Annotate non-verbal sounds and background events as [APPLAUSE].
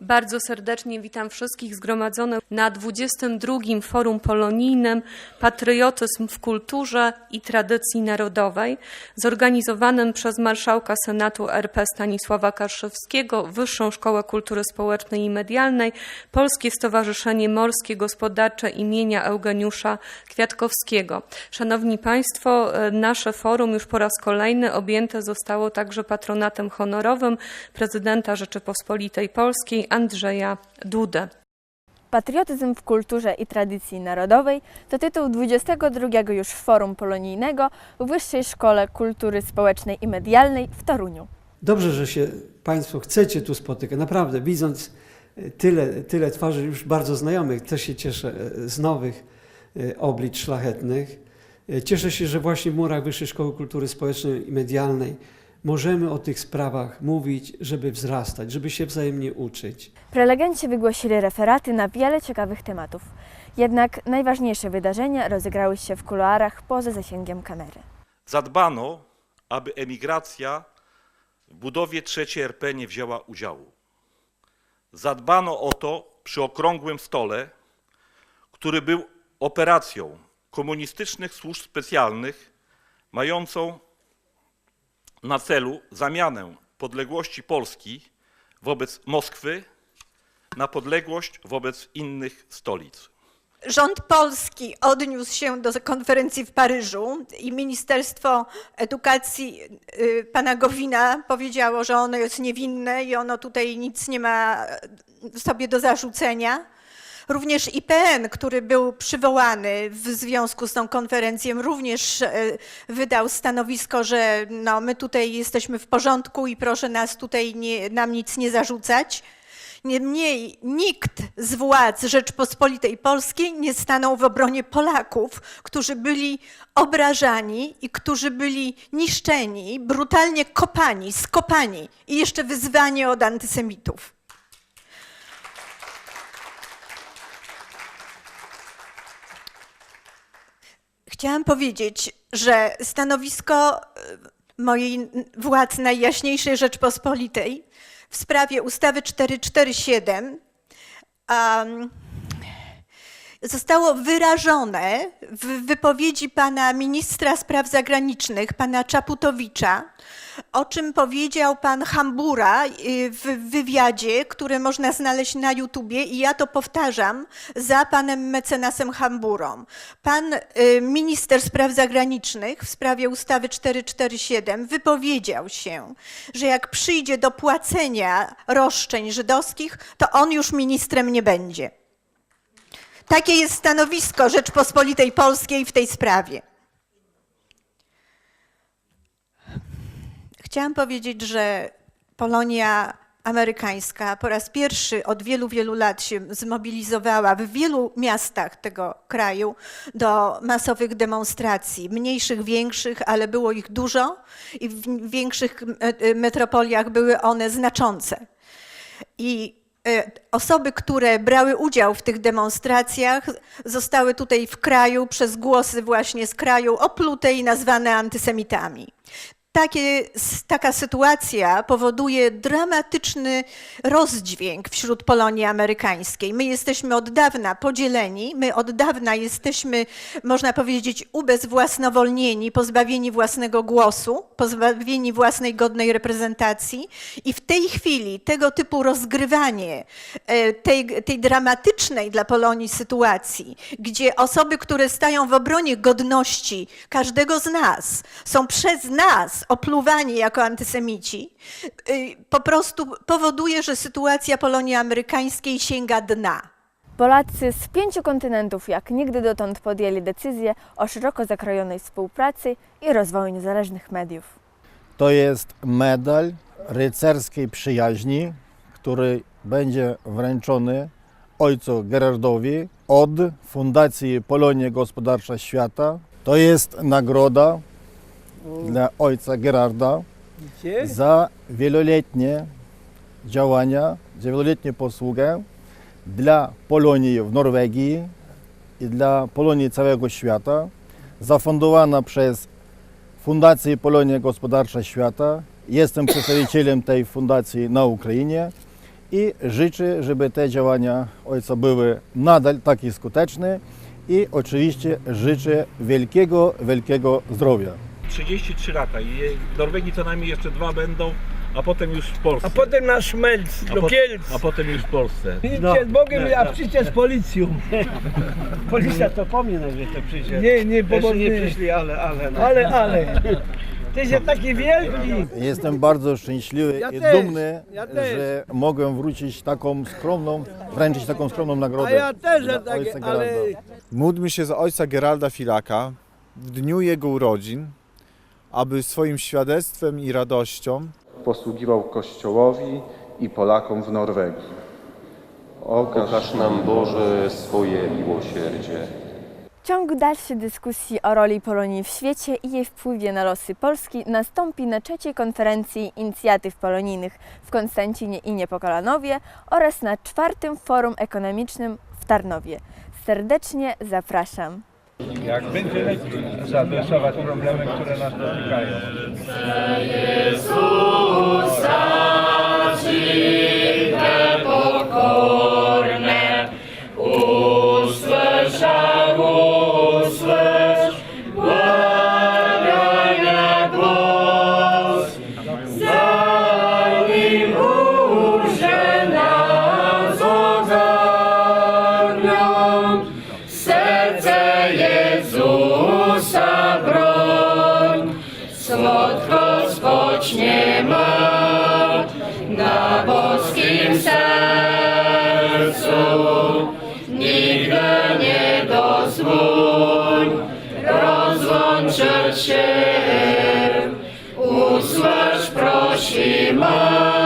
Bardzo serdecznie witam wszystkich zgromadzonych na 22. Forum Polonijnym Patriotyzm w kulturze i tradycji narodowej, zorganizowanym przez marszałka Senatu RP Stanisława Karszewskiego, Wyższą Szkołę Kultury Społecznej i Medialnej, Polskie Stowarzyszenie Morskie Gospodarcze imienia Eugeniusza Kwiatkowskiego. Szanowni Państwo, e, nasze forum już po raz kolejny objęte zostało także patronatem honorowym prezydenta Rzeczypospolitej Polskiej Andrzeja Dudę. Patriotyzm w kulturze i tradycji narodowej to tytuł 22 już Forum Polonijnego w Wyższej Szkole Kultury Społecznej i Medialnej w Toruniu. Dobrze, że się Państwo chcecie tu spotykać. Naprawdę, widząc e, tyle, tyle twarzy już bardzo znajomych, też się cieszę e, z nowych e, oblicz szlachetnych. Cieszę się, że właśnie w murach Wyższej Szkoły Kultury Społecznej i Medialnej możemy o tych sprawach mówić, żeby wzrastać, żeby się wzajemnie uczyć. Prelegenci wygłosili referaty na wiele ciekawych tematów. Jednak najważniejsze wydarzenia rozegrały się w kuluarach poza zasięgiem kamery. Zadbano, aby emigracja w budowie III RP nie wzięła udziału. Zadbano o to przy okrągłym stole, który był operacją komunistycznych służb specjalnych mającą na celu zamianę podległości Polski wobec Moskwy na podległość wobec innych stolic. Rząd polski odniósł się do konferencji w Paryżu i Ministerstwo Edukacji y, pana Gowina powiedziało, że ono jest niewinne i ono tutaj nic nie ma sobie do zarzucenia. Również IPN, który był przywołany w związku z tą konferencją, również e, wydał stanowisko, że no, my tutaj jesteśmy w porządku i proszę nas tutaj nie, nam nic nie zarzucać. Niemniej nikt z władz Rzeczpospolitej Polskiej nie stanął w obronie Polaków, którzy byli obrażani i którzy byli niszczeni, brutalnie kopani, skopani i jeszcze wyzwani od antysemitów. Chciałam powiedzieć, że stanowisko e, mojej władz Najjaśniejszej Rzeczpospolitej w sprawie ustawy 447 um, zostało wyrażone w wypowiedzi pana ministra spraw zagranicznych, pana Czaputowicza, o czym powiedział pan Hambura y, w wywiadzie, który można znaleźć na YouTubie i ja to powtarzam za panem mecenasem Hamburą. Pan y, minister spraw zagranicznych w sprawie ustawy 447 wypowiedział się, że jak przyjdzie do płacenia roszczeń żydowskich, to on już ministrem nie będzie. Takie jest stanowisko Rzeczpospolitej Polskiej w tej sprawie. Chciałam powiedzieć, że Polonia amerykańska po raz pierwszy od wielu, wielu lat się zmobilizowała w wielu miastach tego kraju do masowych demonstracji, mniejszych, większych, ale było ich dużo i w większych e, metropoliach były one znaczące. I osoby, które brały udział w tych demonstracjach, zostały tutaj w kraju przez głosy właśnie z kraju oplute i nazwane antysemitami. Takie, taka sytuacja powoduje dramatyczny rozdźwięk wśród Polonii amerykańskiej. My jesteśmy od dawna podzieleni, my od dawna jesteśmy, można powiedzieć, ubezwłasnowolnieni, pozbawieni własnego głosu, pozbawieni własnej godnej reprezentacji i w tej chwili tego typu rozgrywanie e, tej, tej dramatycznej dla Polonii sytuacji, gdzie osoby, które stają w obronie godności każdego z nas, są przez nas opluwani jako antysemici, y, po prostu powoduje, że sytuacja Polonii amerykańskiej sięga dna. Polacy z pięciu kontynentów jak nigdy dotąd podjęli decyzję o szeroko zakrojonej współpracy i rozwoju niezależnych mediów. To jest medal rycerskiej przyjaźni, który będzie wręczony ojcu Gerardowi od Fundacji Polonia Gospodarcza Świata. To jest nagroda dla ojca Gerarda za wieloletnie działania, za wieloletnią posługę dla Polonii w Norwegii i dla Polonii całego świata, zafundowana przez Fundację Polonia Gospodarcza Świata. Jestem przedstawicielem tej fundacji na Ukrainie i życzę, żeby te działania Ojca były nadal takie skuteczne i oczywiście życzę wielkiego, wielkiego zdrowia. 33 lata i w Norwegii co najmniej jeszcze dwa będą, a potem już w Polsce. A potem na Szmelc, A do po- Kielc. a potem już w Polsce. Idźcie z Bogiem, a przyjdźcie z policją. [LAUGHS] Policja to po mnie najwyżej przyjdzie. Nie, nie, Jeszcze nie przyszli, ale, ale. No. Ale, ale. Ty się taki wielki. Jestem bardzo szczęśliwy Ja i też, dumny, ja też. że mogę wrócić taką skromną, wręczyć taką skromną nagrodę. A ja też, dla że takie, ale... Geralda. Módlmy się za ojca Geralda Filaka w dniu jego urodzin, aby swoim świadectwem i radością posługiwał Kościołowi i Polakom w Norwegii. Okaż nam Boże swoje miłosierdzie. Ciąg dalszej dyskusji o roli Polonii w świecie i jej wpływie na losy Polski nastąpi na trzeciej konferencji inicjatyw polonijnych w Konstancinie i Niepokalanowie oraz na czwartym forum ekonomicznym w Tarnowie. Serdecznie zapraszam. Jak będzie lepiej zaadresować problemy, które nas dotykają. Boże Cię, usłysz prosimy.